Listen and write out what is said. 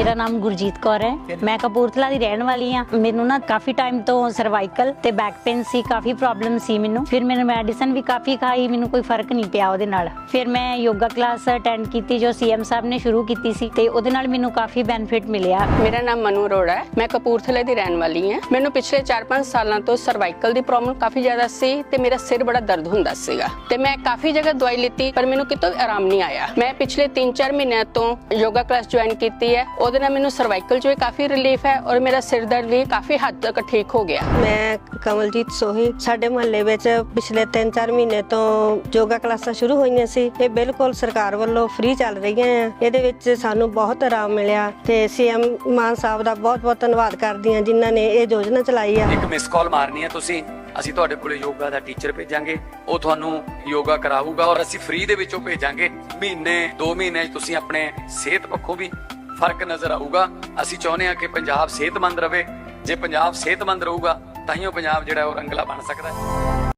ਮੇਰਾ ਨਾਮ ਗੁਰਜੀਤ ਕੌਰ ਹੈ। ਮੈਂ ਕਪੂਰਥਲਾ ਦੀ ਰਹਿਣ ਵਾਲੀ ਹਾਂ। ਮੈਨੂੰ ਨਾ ਕਾਫੀ ਟਾਈਮ ਤੋਂ ਸਰਵਾਈਕਲ ਤੇ ਬੈਕ ਪੇਨ ਸੀ, ਕਾਫੀ ਪ੍ਰੋਬਲਮ ਸੀ ਮੈਨੂੰ। ਫਿਰ ਮੈਨੂੰ ਮੈਡੀਸਨ ਵੀ ਕਾਫੀ ਖਾਈ, ਮੈਨੂੰ ਕੋਈ ਫ਼ਰਕ ਨਹੀਂ ਪਿਆ ਉਹਦੇ ਨਾਲ। ਫਿਰ ਮੈਂ ਯੋਗਾ ਕਲਾਸ ਅਟੈਂਡ ਕੀਤੀ, ਜੋ ਸੀਐਮ ਸਾਹਿਬ ਨੇ ਸ਼ੁਰੂ ਕੀਤੀ ਸੀ ਤੇ ਉਹਦੇ ਨਾਲ ਮੈਨੂੰ ਕਾਫੀ ਬੈਨੀਫਿਟ ਮਿਲਿਆ। ਮੇਰਾ ਨਾਮ ਮਨੂ ਅਰੋੜਾ ਹੈ। ਮੈਂ ਕਪੂਰਥਲੇ ਦੀ ਰਹਿਣ ਵਾਲੀ ਹਾਂ। ਮੈਨੂੰ ਪਿਛਲੇ 4-5 ਸਾਲਾਂ ਤੋਂ ਸਰਵਾਈਕਲ ਦੀ ਪ੍ਰੋਬਲਮ ਕਾਫੀ ਜ਼ਿਆਦਾ ਸੀ ਤੇ ਮੇਰਾ ਸਿਰ ਬੜਾ ਦਰਦ ਹੁੰਦਾ ਸੀਗਾ। ਤੇ ਮੈਂ ਕਾਫੀ ਜਗ੍ਹਾ ਦਵਾਈ ਲਿੱਤੀ, ਪਰ ਮੈਨੂੰ ਕਿਤੋਂ ਆਰਾਮ ਨਹੀਂ ਆਇਆ। ਮੈਂ ਪਿਛਲੇ 3-4 ਮਹੀਨਿਆਂ ਤੋਂ ਯੋਗਾ ਕਲਾਸ ਜੁਆਇਨ ਕੀਤੀ ਹੈ। ਉਹਦੇ ਨਾਲ ਮੈਨੂੰ ਸਰਵਾਈਕਲ 'ਚ ਵੀ ਕਾਫੀ ਰਿਲੀਫ ਹੈ ਔਰ ਮੇਰਾ ਸਿਰ ਦਰਦ ਵੀ ਕਾਫੀ ਹੱਦ ਤੱਕ ਠੀਕ ਹੋ ਗਿਆ। ਮੈਂ ਕਮਲਜੀਤ ਸੋਹੀ ਸਾਡੇ ਮੁਹੱਲੇ ਵਿੱਚ ਪਿਛਲੇ 3-4 ਮਹੀਨੇ ਤੋਂ ਯੋਗਾ ਕਲਾਸਾਂ ਸ਼ੁਰੂ ਹੋਈਆਂ ਸੀ। ਇਹ ਬਿਲਕੁਲ ਸਰਕਾਰ ਵੱਲੋਂ ਫ੍ਰੀ ਚੱਲ ਰਹੀਆਂ ਆ। ਇਹਦੇ ਵਿੱਚ ਸਾਨੂੰ ਬਹੁਤ ਆਰਾਮ ਮਿਲਿਆ ਤੇ ਸੀਐਮ ਮਾਨ ਸਾਹਿਬ ਦਾ ਬਹੁਤ-ਬਹੁਤ ਧੰਨਵਾਦ ਕਰਦੀ ਹਾਂ ਜਿਨ੍ਹਾਂ ਨੇ ਇਹ ਯੋਜਨਾ ਚਲਾਈ ਆ। ਇੱਕ ਮਿਸ ਕਾਲ ਮਾਰਨੀ ਹੈ ਤੁਸੀਂ। ਅਸੀਂ ਤੁਹਾਡੇ ਕੋਲੇ ਯੋਗਾ ਦਾ ਟੀਚਰ ਭੇਜਾਂਗੇ। ਉਹ ਤੁਹਾਨੂੰ ਯੋਗਾ ਕਰਾਊਗਾ ਔਰ ਅਸੀਂ ਫ੍ਰੀ ਦੇ ਵਿੱਚੋਂ ਭੇਜਾਂਗੇ। ਮਹੀਨੇ 2 ਮਹੀਨੇ ਤੁਸੀਂ ਆਪਣੇ ਸਿਹਤ ਪੱਖੋਂ ਵੀ ਫ਼ਰਕ ਨਜ਼ਰ ਆਊਗਾ। ਅਸੀਂ ਚਾਹੁੰਦੇ ਹਾਂ ਕਿ ਪੰਜਾਬ ਸਿਹਤਮੰਦ ਰਹੇ। ਜੇ ਪੰਜਾਬ ਸਿਹਤਮੰਦ ਰਹੂਗਾ, ਤਾਂ ਹੀ ਉਹ ਪੰਜਾਬ ਜਿਹੜਾ ਉਹ ਰੰਗਲਾ ਬਣ ਸਕਦਾ ਹੈ।